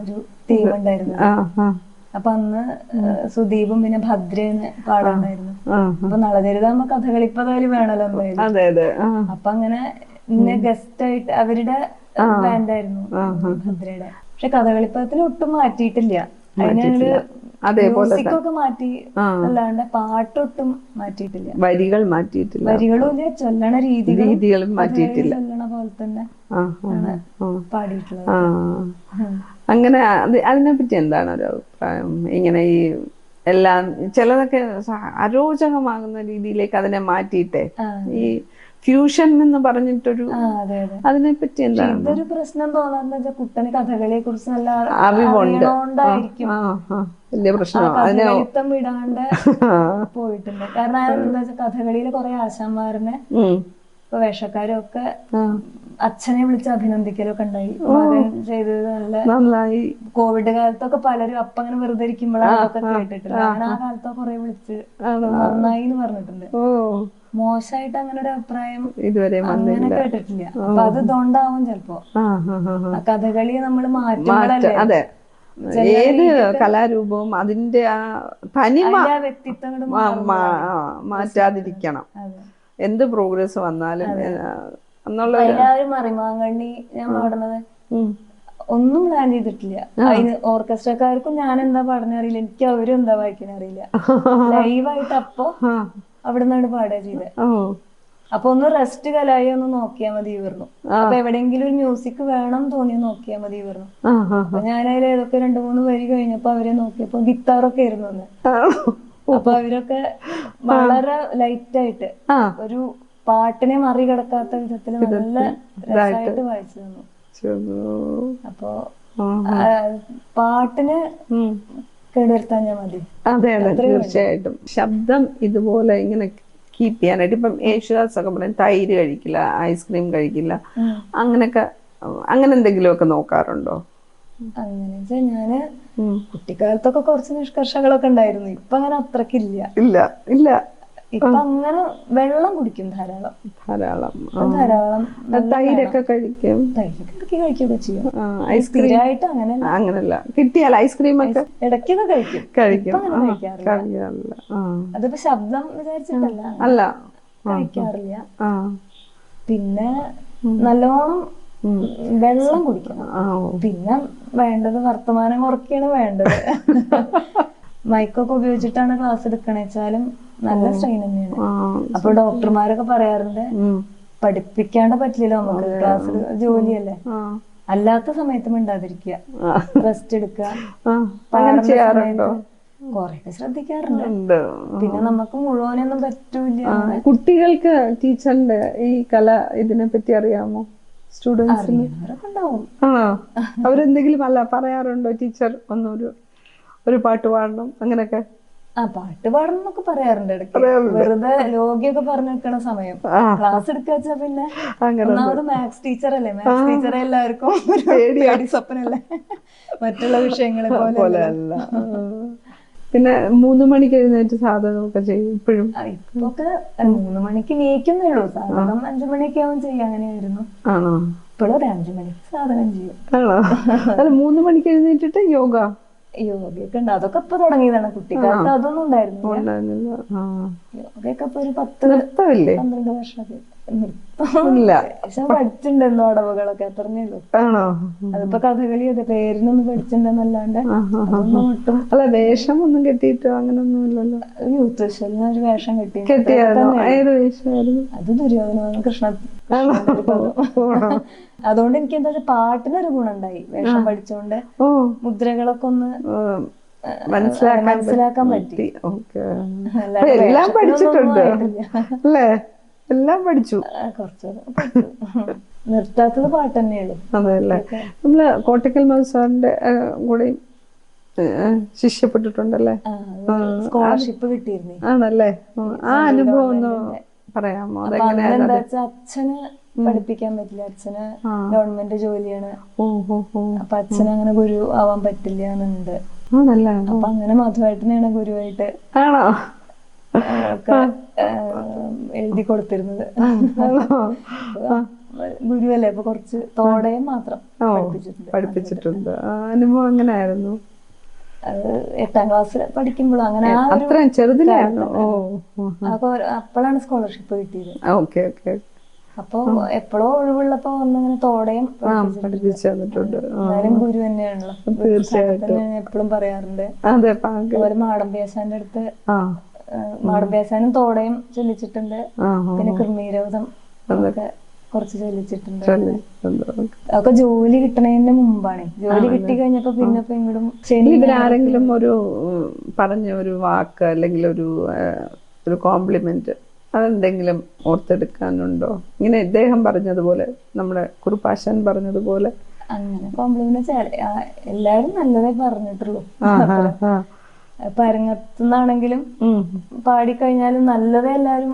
Speaker 1: ഒരു തീം ഉണ്ടായിരുന്നു അപ്പൊ അന്ന് സുദീപും പിന്നെ ഭദ്രയെന്ന് പാടാണ്ടായിരുന്നു. അപ്പൊ നളചരിതാകുമ്പോ കഥകളിപ്പതായാലും വേണല്ലോ എന്തായാലും. അപ്പൊ അങ്ങനെ ഇന്നെ ഗസ്റ്റ് ആയിട്ട് അവരുടെ ബാൻഡായിരുന്നു ഭദ്രയുടെ. പക്ഷെ കഥകളിപ്പത്തിന് ഒട്ടും മാറ്റിയിട്ടില്ല. അതിന്
Speaker 2: അതേപോലെ
Speaker 1: മ്യൂസിക് മാറ്റി അല്ലാണ്ട് പാട്ടൊട്ടും മാറ്റിയിട്ടില്ല.
Speaker 2: വരികൾ മാറ്റിയിട്ടില്ല.
Speaker 1: വരികളും ചൊല്ലണ രീതി
Speaker 2: രീതികളും മാറ്റിയിട്ടില്ല.
Speaker 1: ചൊല്ലണ പോലെ തന്നെ പാടിയിട്ടുള്ളത്.
Speaker 2: അങ്ങനെ അത് അതിനെപ്പറ്റി എന്താണ് ഒരു അഭിപ്രായം? ഇങ്ങനെ ഈ എല്ലാം ചിലതൊക്കെ അരോചകമാകുന്ന രീതിയിലേക്ക് അതിനെ മാറ്റിയിട്ടേ ഈ ഫ്യൂഷൻ എന്ന് പറഞ്ഞിട്ടൊരു
Speaker 1: അതിനെ
Speaker 2: പറ്റി എന്താണ്?
Speaker 1: ഇതൊരു പ്രശ്നം തോന്നാന്ന് വെച്ചാൽ കുട്ടന് കഥകളെ കുറിച്ച് നല്ല
Speaker 2: അറിവുണ്ട്. വലിയ പ്രശ്നം അതിനെ
Speaker 1: വിടാണ്ട് പോയിട്ടുണ്ട്. കാരണം എന്താ വെച്ചാൽ കഥകളിയിൽ കുറെ ആശാന്മാരനെ. ഇപ്പൊ വേഷക്കാരും ഒക്കെ അച്ഛനെ വിളിച്ച് അഭിനന്ദിക്കലൊക്കെ ഉണ്ടായി. മകൻ ചെയ്തത് നല്ല
Speaker 2: നന്നായി.
Speaker 1: കോവിഡ് കാലത്തൊക്കെ പലരും അപ്പ അങ്ങനെ വെറുതെ ഇരിക്കുമ്പോഴാണ് അതൊക്കെ കേട്ടിട്ടുള്ളത്. അങ്ങനെ ആ കാലത്തൊക്കെ കുറെ വിളിച്ച് നന്നായി എന്ന് പറഞ്ഞിട്ടുണ്ട്.
Speaker 2: ഓ.
Speaker 1: മോശമായിട്ട് അങ്ങനെ ഒരു അഭിപ്രായം
Speaker 2: ഇതുവരെ
Speaker 1: അങ്ങനെ കേട്ടിട്ടില്ല. അപ്പൊ അത് ഇതുകൊണ്ടാവും ചെലപ്പോ. കഥകളി നമ്മൾ
Speaker 2: മാറ്റ അതെ. ഏത് കലാരൂപവും അതിന്റെ ആ തനിമ
Speaker 1: വ്യക്തിത്വം
Speaker 2: മാറ്റാതിരിക്കണം. എന്ത് പ്രോഗ്രസ് വന്നാലും എന്നുള്ള
Speaker 1: മറിമാങ്കണ്ണി ഞാൻ പാടുന്നത് ഒന്നും പ്ലാൻ ചെയ്തിട്ടില്ല. അതിന് ഓർക്കസ്ട്രക്കാർക്കും ഞാൻ എന്താ പാടുന്ന അറിയില്ല. എനിക്ക് അവരും എന്താ വായിക്കാൻ അറിയില്ല. ലൈവായിട്ട് അപ്പൊ. അവിടെ നിന്നാണ് പാടുക ചെയ്തത് അപ്പൊ ഒന്ന് റെസ്റ്റ് കലായി ഒന്ന് നോക്കിയാൽ മതി പറഞ്ഞു അപ്പൊ എവിടെയെങ്കിലും ഒരു മ്യൂസിക് വേണം തോന്നി നോക്കിയാൽ മതി പറഞ്ഞു
Speaker 2: ആ
Speaker 1: അപ്പൊ ഞാൻ അതിൽ ഏതൊക്കെ രണ്ടു മൂന്ന് വരി കഴിഞ്ഞപ്പോ അവരെ നോക്കിയപ്പോ ഗിത്താറൊക്കെ ആയിരുന്നു അന്ന്. അപ്പൊ അവരൊക്കെ വളരെ ലൈറ്റ് ആയിട്ട് ഒരു പാട്ടിനെ മറികടക്കാത്ത വിധത്തിൽ നല്ല രസമായിട്ട് വായിച്ചു തന്നു. അപ്പോ പാട്ടിന്. കേടുവരുത്താൻ ഞാൻ മതി.
Speaker 2: അതെ അതെ തീർച്ചയായിട്ടും. ശബ്ദം ഇതുപോലെ ഇങ്ങനെ കീപ്പ് ചെയ്യാനായിട്ട് ഇപ്പം യേശുദാസ് ഒക്കെ പറയും തൈര് കഴിക്കില്ല ഐസ്ക്രീം കഴിക്കില്ല. അങ്ങനെയൊക്കെ അങ്ങനെ എന്തെങ്കിലുമൊക്കെ നോക്കാറുണ്ടോ?
Speaker 1: അങ്ങനെ
Speaker 2: ഞാൻ
Speaker 1: കുട്ടിക്കാലത്തൊക്കെ കുറച്ച് നിഷ്കർഷകളൊക്കെ ഉണ്ടായിരുന്നു. ഇപ്പൊ അങ്ങനെ അത്രക്കില്ല.
Speaker 2: ഇല്ല ഇല്ല.
Speaker 1: ഇപ്പൊ അങ്ങനെ വെള്ളം കുടിക്കും ധാരാളം.
Speaker 2: ധാരാളം.
Speaker 1: ധാരാളം
Speaker 2: തൈരൊക്കെ കഴിക്കും.
Speaker 1: തൈരൊക്കെ കഴിക്കുകയൊക്കെ ചെയ്യും.
Speaker 2: ആ, ഐസ്ക്രീം
Speaker 1: സ്ഥിരമായിട്ട് അങ്ങനെ
Speaker 2: അങ്ങനല്ല. കിട്ടിയാൽ ഐസ്ക്രീം ഒക്കെ
Speaker 1: ഇടയ്ക്കൊക്കെ കഴിക്കും.
Speaker 2: കഴിക്കും.
Speaker 1: കഴിക്കാറില്ല. അതിപ്പോ ശബ്ദം വിചാരിച്ചിട്ടല്ല.
Speaker 2: അല്ല.
Speaker 1: കഴിക്കാറില്ല. പിന്നെ നല്ലോണം വെള്ളം കുടിക്കണം. പിന്നെ വേണ്ടത് വർത്തമാനം കുറയ്ക്കാണ് വേണ്ടത്. [LAUGHS] മൈക്കൊക്കെ ഉപയോഗിച്ചിട്ടാണ് ക്ലാസ് എടുക്കണേച്ചാലും നല്ല സ്ട്രെയിൻ തന്നെയാണ്. അപ്പൊ ഡോക്ടർമാരൊക്കെ പറയാറുണ്ട്. പഠിപ്പിക്കാണ്ട് പറ്റില്ലല്ലോ നമുക്ക് ക്ലാസ്സിൽ ജോലിയല്ലേ? അല്ലാത്ത സമയത്ത് മിണ്ടാതിരിക്കുക. റെസ്റ്റ് എടുക്കുക. കൊറേ ശ്രദ്ധിക്കാറുണ്ട്. പിന്നെ നമുക്ക് മുഴുവനൊന്നും പറ്റൂല
Speaker 2: കുട്ടികൾക്ക് ടീച്ചറിന്റെ ഈ കല ഇതിനെ പറ്റി അറിയാമോ സ്റ്റുഡൻസിന് ആണോ? അവരെന്തെങ്കിലും അല്ല പറയാറുണ്ടോ ടീച്ചർ? ഒന്നൊരു ഒരു പാട്ട് പാടണം അങ്ങനെയൊക്കെ?
Speaker 1: ആ പാട്ട് പാടണം എന്നൊക്കെ പറയാറുണ്ട് ഇടയ്ക്ക്. വെറുതെ ലോകിയൊക്കെ പറഞ്ഞു നിൽക്കണ സമയം. ക്ലാസ് എടുക്കാച്ചാ പിന്നെ ഒന്നാമത് മാത്സ് ടീച്ചർ അല്ലേ? മാത്സ് ടീച്ചറെ എല്ലാവർക്കും ഒരു സ്വപ്നല്ലേ? മറ്റുള്ള വിഷയങ്ങളെ പോലെ
Speaker 2: അല്ല. പിന്നെ മൂന്ന് മണിക്ക് എഴുന്നേറ്റ് സാധനമൊക്കെ ചെയ്യും ഇപ്പോഴും.
Speaker 1: ഇപ്പൊക്കെ മൂന്ന് മണിക്ക് നീക്കുന്നേ ഉള്ളൂ സാധനം അഞ്ചു മണിയൊക്കെ ആവും ചെയ്യാം അങ്ങനെയായിരുന്നു.
Speaker 2: ആണോ?
Speaker 1: ഇപ്പോഴും ഒരു അഞ്ചു മണിക്ക് സാധനം ചെയ്യും.
Speaker 2: ആണോ? അല്ല മൂന്ന് മണിക്ക് എഴുന്നേറ്റിട്ട് യോഗ.
Speaker 1: യോഗയൊക്കെ ഉണ്ട്. അതൊക്കെ ഇപ്പൊ തുടങ്ങിയതാണ് കുട്ടിക്കാലത്ത്. അതൊന്നും ഉണ്ടായിരുന്നില്ല. യോഗയൊക്കെ ഇപ്പൊ ഒരു പത്ത്
Speaker 2: നൃത്തമില്ലേ?
Speaker 1: പന്ത്രണ്ട് വർഷമൊക്കെ. നൃത്തം
Speaker 2: ഇല്ല.
Speaker 1: പക്ഷെ പഠിച്ചിട്ടുണ്ടെന്നോ അടവുകളൊക്കെ അത്രേ ഉള്ളൂ. അതിപ്പോ കഥകളി അതെ പേരിനൊന്നും പഠിച്ചിട്ടുണ്ടെന്നല്ലാണ്ട്. അതൊന്നും ഒട്ടും.
Speaker 2: അല്ല വേഷം ഒന്നും കെട്ടിയിട്ടോ? അങ്ങനൊന്നും ഇല്ലല്ലോ.
Speaker 1: യൂത്ത് വിശ്വലിന് ഒരു വേഷം കെട്ടി
Speaker 2: കെട്ടിയായിരുന്നു? ഏത് വേഷമായിരുന്നു?
Speaker 1: അത് ദുര്യോധന കൃഷ്ണ? അതുകൊണ്ട് എനിക്ക് എന്താ വെച്ചാൽ പാട്ടിനൊരു ഗുണമുണ്ടായി. വേഷം പഠിച്ചോണ്ട് മുദ്രകളൊക്കെ ഒന്ന്
Speaker 2: മനസ്സിലാക്കാൻ
Speaker 1: പറ്റി.
Speaker 2: എല്ലാം പഠിച്ചിട്ടുണ്ട്? അല്ലേ? എല്ലാം പഠിച്ചു.
Speaker 1: നിർത്താത്തത് പാട്ട് തന്നെയുള്ളൂ
Speaker 2: അതെല്ലേ നമ്മൾ കോട്ടക്കൽ മത്സാറിന്റെ കൂടെ ശിഷ്യപ്പെട്ടിട്ടുണ്ടല്ലേ?
Speaker 1: സ്കോളർഷിപ്പ് കിട്ടിയിരുന്നു.
Speaker 2: ആണല്ലേ? ആ അനുഭവം ഒന്ന് പറയാമോ?
Speaker 1: അതെങ്ങനെയാ അച്ഛന് പഠിപ്പിക്കാൻ പറ്റില്ല. അച്ഛന് ഗവൺമെന്റ് ജോലിയാണ്. അപ്പൊ അച്ഛന് അങ്ങനെ ഗുരു ആവാൻ പറ്റില്ല എന്നുണ്ട് അപ്പൊ അങ്ങനെ മധുവായിട്ടനെയാണ് ഗുരുവായിട്ട്
Speaker 2: ആണോ?
Speaker 1: എഴുതി കൊടുത്തിരുന്നത്. ഗുരുവല്ലേ? അപ്പൊ കുറച്ച് തോടയം മാത്രം പഠിപ്പിച്ചിട്ടുണ്ട്.
Speaker 2: അനുഭവം അങ്ങനെ
Speaker 1: ആയിരുന്നു എട്ടാം ക്ലാസ്സിൽ പഠിക്കുമ്പോൾ അങ്ങനെ
Speaker 2: അത്രയും ചെറുതിലായിരുന്നു.
Speaker 1: അപ്പോഴാണ് സ്കോളർഷിപ്പ് കിട്ടിയത്.
Speaker 2: Okay okay.
Speaker 1: അപ്പൊ എപ്പോഴോ ഒഴിവുള്ളപ്പോ ഒന്നിങ്ങനെ തോടയും
Speaker 2: പഠിപ്പിച്ചു തന്നിട്ടുണ്ട്.
Speaker 1: എന്തായാലും ഗുരു തന്നെയാണല്ലോ.
Speaker 2: തീർച്ചയായിട്ടും.
Speaker 1: എപ്പോഴും പറയാറുണ്ട്.
Speaker 2: അതെ
Speaker 1: അതുപോലെ മാടമ്പ്യാസാന്റെ അടുത്ത്
Speaker 2: ആ.
Speaker 1: മാടമ്പ്യാസാനും തോടയം ചൊല്ലിച്ചിട്ടുണ്ട്. പിന്നെ കൃമീരോധം അതൊക്കെ കുറച്ച് ചൊല്ലിച്ചിട്ടുണ്ട്. അതൊക്കെ ജോലി കിട്ടണതിന്റെ മുമ്പാണ്. ജോലി കിട്ടി കഴിഞ്ഞപ്പോ പിന്നെ ഇങ്ങോട്ടും ശനി
Speaker 2: ഇവരാരെങ്കിലും ഒരു പറഞ്ഞ ഒരു വാക്ക് അല്ലെങ്കിൽ ഒരു ഒരു കോംപ്ലിമെന്റ് അതെന്തെങ്കിലും ഓർത്തെടുക്കാനുണ്ടോ ഇങ്ങനെ ഇദ്ദേഹം പറഞ്ഞതുപോലെ നമ്മുടെ കുറുപ്പാശാൻ പറഞ്ഞതുപോലെ
Speaker 1: അങ്ങനെ കോംപ്ലിമെന്റ് എല്ലാരും നല്ലതേ പറഞ്ഞിട്ടുള്ളൂ. പരങ്ങത്തുനിന്നാണെങ്കിലും. പാടിക്കഴിഞ്ഞാലും നല്ലതേ എല്ലാരും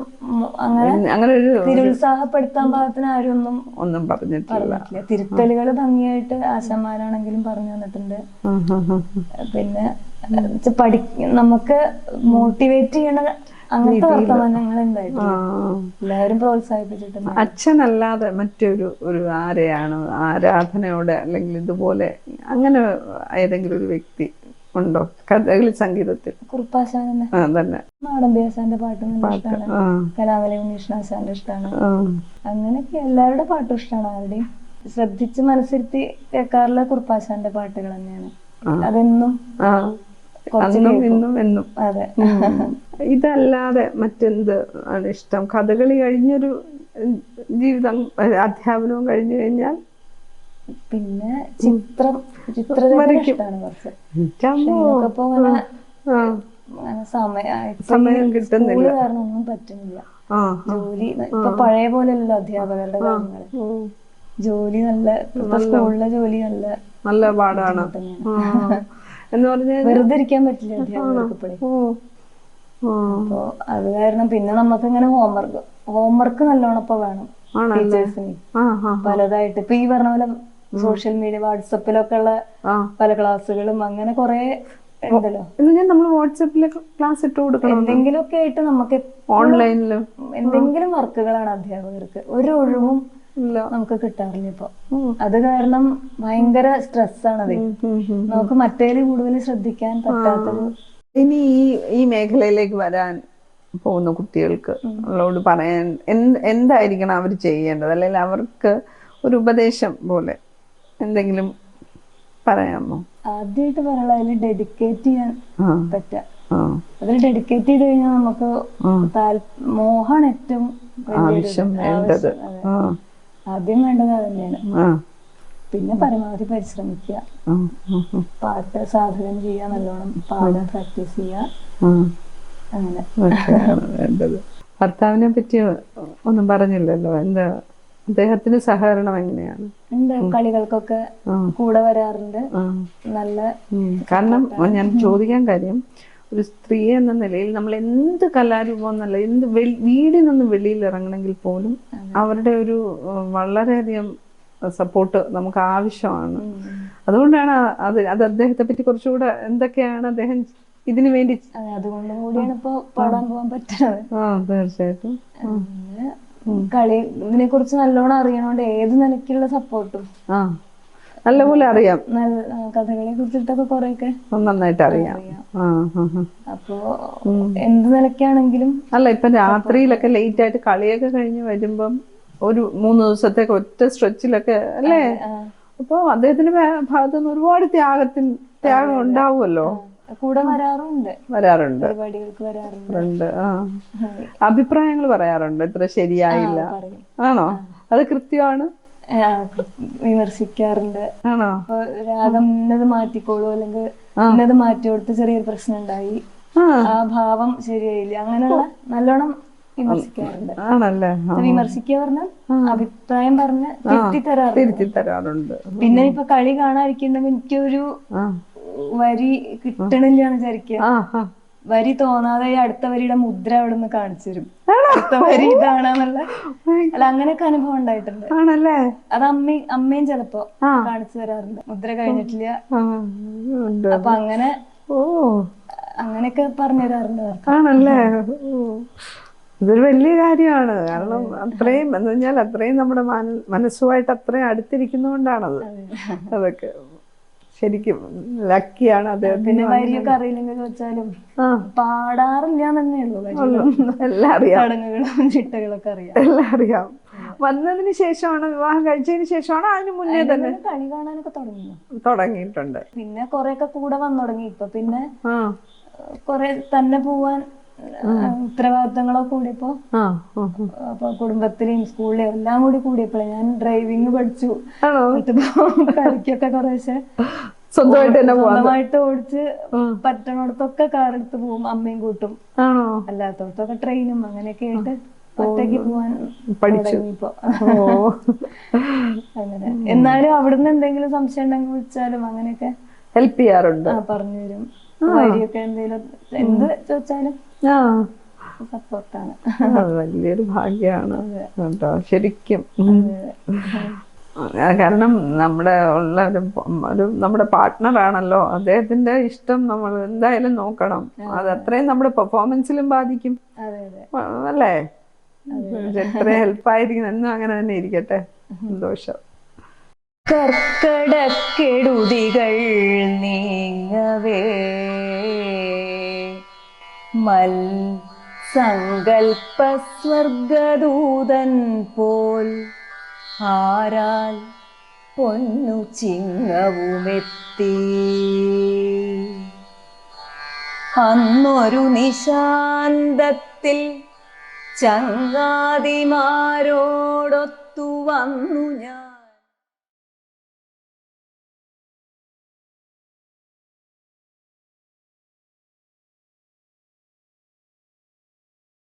Speaker 1: അങ്ങനെ
Speaker 2: അങ്ങനെ ഒരു
Speaker 1: നിരുത്സാഹപ്പെടുത്താൻ പാകത്തിന് ആരും ഒന്നും
Speaker 2: ഒന്നും പറഞ്ഞിട്ടില്ല
Speaker 1: തിരുത്തലുകൾ ഭംഗിയായിട്ട് ആശാന്മാരാണെങ്കിലും പറഞ്ഞു തന്നിട്ടുണ്ട്. പിന്നെ പഠി നമുക്ക് മോട്ടിവേറ്റ് ചെയ്യണ അങ്ങനത്തെ വർത്തമാനങ്ങൾ ഉണ്ടായിട്ടില്ല എല്ലാവരും പ്രോത്സാഹിപ്പിച്ചിട്ടുണ്ട്
Speaker 2: അച്ഛനല്ലാതെ മറ്റൊരു ഒരു ആരെയാണ് ആരാധനയോടെ അല്ലെങ്കിൽ ഇതുപോലെ അങ്ങനെ ഏതെങ്കിലും ഒരു വ്യക്തി ഉണ്ടോ? കഥകളി സംഗീതത്തിൽ.
Speaker 1: കുറുപ്പാശാൻ തന്നെ നാടമ്പിയാസാന്റെ പാട്ടും ഇഷ്ടമാണ് കലാമലി ഉണ്ണീഷ്ണാശാന്റെ ഇഷ്ടമാണ് അങ്ങനെയൊക്കെ എല്ലാവരുടെ പാട്ടും ഇഷ്ടമാണ് ആരുടെയും ശ്രദ്ധിച്ച് മനസ്സിരുത്തി കേൾക്കാറുള്ള കുറുപ്പാശാന്റെ പാട്ടുകൾ തന്നെയാണ്. അതെന്നും
Speaker 2: അന്നും ഇന്നും എന്നും.
Speaker 1: അതെ.
Speaker 2: ഇതല്ലാതെ മറ്റെന്ത് ആണ് ഇഷ്ടം? കഥകളി കഴിഞ്ഞൊരു ജീവിതം അധ്യാപനവും കഴിഞ്ഞു കഴിഞ്ഞാൽ
Speaker 1: പിന്നെ ചിത്രം സമയ
Speaker 2: കിട്ടുന്നില്ല.
Speaker 1: കാരണം ഒന്നും പറ്റുന്നില്ല. ജോലി ഇപ്പൊ പഴയ പോലെയല്ലോ അധ്യാപകരുടെ
Speaker 2: കാര്യങ്ങൾ.
Speaker 1: ജോലി നല്ല സ്കൂളിലെ ജോലി നല്ല
Speaker 2: നല്ല പാടാണ്. എന്ന് പറഞ്ഞാൽ
Speaker 1: വെറുതെ ഇരിക്കാൻ പറ്റില്ല അപ്പൊ അത് കാരണം പിന്നെ നമുക്ക് ഇങ്ങനെ ഹോംവർക്ക് ഹോംവർക്ക് നല്ലോണം ഇപ്പൊ വേണം ടീച്ചേഴ്സിന്. പലതായിട്ട് ഇപ്പൊ ഈ പറഞ്ഞ പോലെ സോഷ്യൽ മീഡിയ വാട്സപ്പിലൊക്കെ ഉള്ള പല ക്ലാസ്സുകളും അങ്ങനെ കുറെ ഉണ്ടല്ലോ.
Speaker 2: നമ്മൾ ക്ലാസ് ഇട്ട് കൊടുക്കണം.
Speaker 1: എന്തെങ്കിലുമൊക്കെ ആയിട്ട് നമുക്ക്
Speaker 2: ഓൺലൈനിലും
Speaker 1: എന്തെങ്കിലും വർക്കുകളാണ് അധ്യാപകർക്ക്. ഒരു ഒഴിവും നമുക്ക് കിട്ടാറില്ല ഇപ്പൊ. അത് കാരണം ഭയങ്കര സ്ട്രെസ്സാണത്. നമുക്ക് മറ്റേൽ കൂടുതൽ ശ്രദ്ധിക്കാൻ പറ്റാത്തത്.
Speaker 2: ഇനി ഈ ഈ മേഖലയിലേക്ക് വരാൻ പോകുന്ന കുട്ടികൾക്ക് ഉള്ളോട് പറയാൻ എന്ത് എന്തായിരിക്കണം അവർ ചെയ്യേണ്ടത്? അല്ലെങ്കിൽ അവർക്ക് ഒരു ഉപദേശം പോലെ എന്തെങ്കിലും പറയാമോ?
Speaker 1: ആദ്യമായിട്ട് പറയാനുള്ള അതിൽ ഡെഡിക്കേറ്റ് ചെയ്യാൻ
Speaker 2: പറ്റ.
Speaker 1: പറ്റുക അതിൽ ഡെഡിക്കേറ്റ് ചെയ്ത് കഴിഞ്ഞാൽ നമുക്ക് മോഹാണ് ഏറ്റവും
Speaker 2: ആവശ്യം വേണ്ടത്.
Speaker 1: ആദ്യം വേണ്ടത് അത് തന്നെയാണ് പിന്നെ പരമാവധി പരിശ്രമിക്കുക. പാട്ട് സാധകം ചെയ്യുക നല്ലോണം പാടാൻ പ്രാക്ടീസ് ചെയ്യുക. അങ്ങനെ.
Speaker 2: വേണ്ടത്. ഭർത്താവിനെ പറ്റി ഒന്നും പറഞ്ഞില്ലല്ലോ. എന്താ അദ്ദേഹത്തിന് സഹകരണം എങ്ങനെയാണ്?
Speaker 1: കളികൾക്കൊക്കെ കൂടെ വരാറുണ്ട്. നല്ല
Speaker 2: കാരണം ഞാൻ ചോദിക്കാൻ കാര്യം ഒരു സ്ത്രീ എന്ന നിലയിൽ നമ്മൾ എന്ത് കലാരൂപം എന്നല്ല എന്ത് വീടിൽ നിന്ന് വെളിയിൽ ഇറങ്ങണമെങ്കിൽ പോലും അവരുടെ ഒരു വളരെയധികം സപ്പോർട്ട് നമുക്ക് ആവശ്യമാണ്. അതുകൊണ്ടാണ് അത് അത് അദ്ദേഹത്തെ പറ്റി കുറച്ചുകൂടെ എന്തൊക്കെയാണ് അദ്ദേഹം ഇതിനു വേണ്ടി
Speaker 1: അതെ, അതുകൊണ്ട് കൂടിയാണ് ഇപ്പൊ പാടാൻ പോകാൻ പറ്റുന്നത്.
Speaker 2: തീർച്ചയായിട്ടും.
Speaker 1: കളി ഇതിനെ കുറിച്ച് നല്ലോണം അറിയണോണ്ട് ഏത് നിലയ്ക്കുള്ള സപ്പോർട്ടും
Speaker 2: നല്ലപോലെ അറിയാം.
Speaker 1: കഥകളെ കുറിച്ചിട്ടൊക്കെ കുറെയൊക്കെ
Speaker 2: നന്നായിട്ട് അറിയാം.
Speaker 1: അപ്പോ എന്ത് നിലയ്ക്കാണെങ്കിലും
Speaker 2: അല്ല ഇപ്പൊ രാത്രിയിലൊക്കെ ലേറ്റ് ആയിട്ട് കളിയൊക്കെ കഴിഞ്ഞ് വരുമ്പം ഒരു മൂന്ന് ദിവസത്തേക്ക് ഒറ്റ സ്ട്രെച്ചിലൊക്കെ അല്ലേ? അപ്പൊ അദ്ദേഹത്തിന്റെ ഭാഗത്ത് നിന്ന് ഒരുപാട് ത്യാഗത്തിൽ ത്യാഗം ഉണ്ടാവുമല്ലോ?
Speaker 1: കൂടെ വരാറുണ്ട്.
Speaker 2: വരാറുണ്ട്.
Speaker 1: പരിപാടികൾക്ക് വരാറുണ്ട്.
Speaker 2: ആ. അഭിപ്രായങ്ങൾ പറയാറുണ്ട്. ഇത്ര ശരിയായില്ല. ആണോ? അത് കൃത്യമാണ്?
Speaker 1: വിമർശിക്കാറുണ്ട്.
Speaker 2: ആണോ?
Speaker 1: രാഗം ഇന്നത് മാറ്റിക്കോളൂ അല്ലെങ്കിൽ ഇന്നത് മാറ്റി കൊടുത്ത് ചെറിയൊരു പ്രശ്നം ഉണ്ടായി
Speaker 2: ആ
Speaker 1: ഭാവം ശരിയായില്ല. അങ്ങനെയുള്ള നല്ലോണം വിമർശിക്കാറുണ്ട്.
Speaker 2: വിമർശിക്ക
Speaker 1: വിമർശിക്കുക പറഞ്ഞാൽ അഭിപ്രായം പറഞ്ഞ് തിരുത്തി തരാറുണ്ട് പിന്നെ ഇപ്പൊ കളി കാണാതിരിക്കുന്നെങ്കിൽ എനിക്കൊരു വരി കിട്ടണില്ല എന്ന് വിചാരിക്കുക. വരി തോന്നാതെ അടുത്ത വരിയുടെ മുദ്ര അവിടെ നിന്ന് കാണിച്ചു തരും. അടുത്ത വരി ഇതാണെന്നുള്ള. അല്ല അങ്ങനെയൊക്കെ അനുഭവം ഉണ്ടായിട്ടുണ്ട്.
Speaker 2: ആണല്ലേ?
Speaker 1: അത് അമ്മ അമ്മയും ചിലപ്പോ കാണിച്ചു തരാറുണ്ട്. മുദ്ര കഴിഞ്ഞിട്ടില്ല. അപ്പൊ അങ്ങനെ
Speaker 2: ഓ.
Speaker 1: അങ്ങനെയൊക്കെ പറഞ്ഞു തരാറുണ്ട്
Speaker 2: ആണല്ലേ. ഇതൊരു വലിയ കാര്യമാണ്. കാരണം അത്രയും എന്ന് പറഞ്ഞാൽ അത്രയും നമ്മുടെ മന- മനസ്സുമായിട്ട് അത്രയും അടുത്തിരിക്കുന്നതുകൊണ്ടാണത്. അതൊക്കെ. ശരിക്കും ലക്കിയാണ് അദ്ദേഹത്തിന്
Speaker 1: വരിയൊക്കെ അറിയില്ലെങ്കിൽ വെച്ചാലും പാടാറില്ല
Speaker 2: എല്ലാം അറിയാം.
Speaker 1: ചിട്ടകളൊക്കെ അറിയാം.
Speaker 2: എല്ലാം അറിയാം. വന്നതിന് ശേഷമാണ് വിവാഹം കഴിച്ചതിന് ശേഷമാണ് അതിന് മുന്നേ തന്നെ
Speaker 1: കണി കളി കാണാനൊക്കെ തുടങ്ങി
Speaker 2: തുടങ്ങിയിട്ടുണ്ട്.
Speaker 1: പിന്നെ കൊറേയൊക്കെ കൂടെ വന്നു തുടങ്ങി. ഇപ്പൊ പിന്നെ കൊറേ തന്നെ പോവാൻ ഏഹ്, ഉത്തരവാദിത്തങ്ങളൊക്കെ കൂടിയപ്പോ. അപ്പൊ കുടുംബത്തിലെയും സ്കൂളിലെയും എല്ലാം കൂടി കൂടിയപ്പോഴേ ഞാൻ ഡ്രൈവിംഗ് പഠിച്ചു. കളിക്കൊക്കെ കുറേശ്ശെ
Speaker 2: സ്വന്തമായിട്ട് തന്നെ
Speaker 1: സ്വന്തമായിട്ട് ഓടിച്ച് പറ്റണോടത്തൊക്കെ കാർ എടുത്ത് പോവും അമ്മയും കൂട്ടും. അല്ലാത്തടത്തൊക്കെ ട്രെയിനും അങ്ങനെയൊക്കെ ആയിട്ട് ഒറ്റയ്ക്ക് പോവാൻ
Speaker 2: പഠിച്ചു.
Speaker 1: അങ്ങനെ. എന്നാലും അവിടുന്ന് എന്തെങ്കിലും സംശയം ഉണ്ടെങ്കിൽ വിളിച്ചാലും അങ്ങനെയൊക്കെ
Speaker 2: ഹെൽപ്പ് ചെയ്യാറുണ്ട്.
Speaker 1: പറഞ്ഞു തരും വരിയൊക്കെ എന്തെങ്കിലും എന്ത് ചോദിച്ചാലും സപ്പോർട്ടാണ്.
Speaker 2: വലിയൊരു ഭാഗ്യമാണ് കേട്ടോ ശരിക്കും. കാരണം നമ്മുടെ ഉള്ള ഒരു ഒരു നമ്മുടെ പാർട്ട്ണറാണല്ലോ അദ്ദേഹത്തിന്റെ ഇഷ്ടം നമ്മൾ എന്തായാലും നോക്കണം. അത്. അത്രയും നമ്മുടെ പെർഫോമൻസിലും ബാധിക്കും. അല്ലേ? എത്ര ഹെൽപ്പായിരിക്കും എന്നും അങ്ങനെ തന്നെ ഇരിക്കട്ടെ. സന്തോഷം.
Speaker 1: കർക്കടക്കെടുതികൾ നീങ്ങവേ. മൽ സങ്കൽപ്പ പോൽ ആരാൽ പൊന്നു ചിങ്ങവുമെത്തി. അന്നൊരു നിശാന്തത്തിൽ ചങ്ങാതിമാരോടൊത്തു വന്നു ഞാൻ.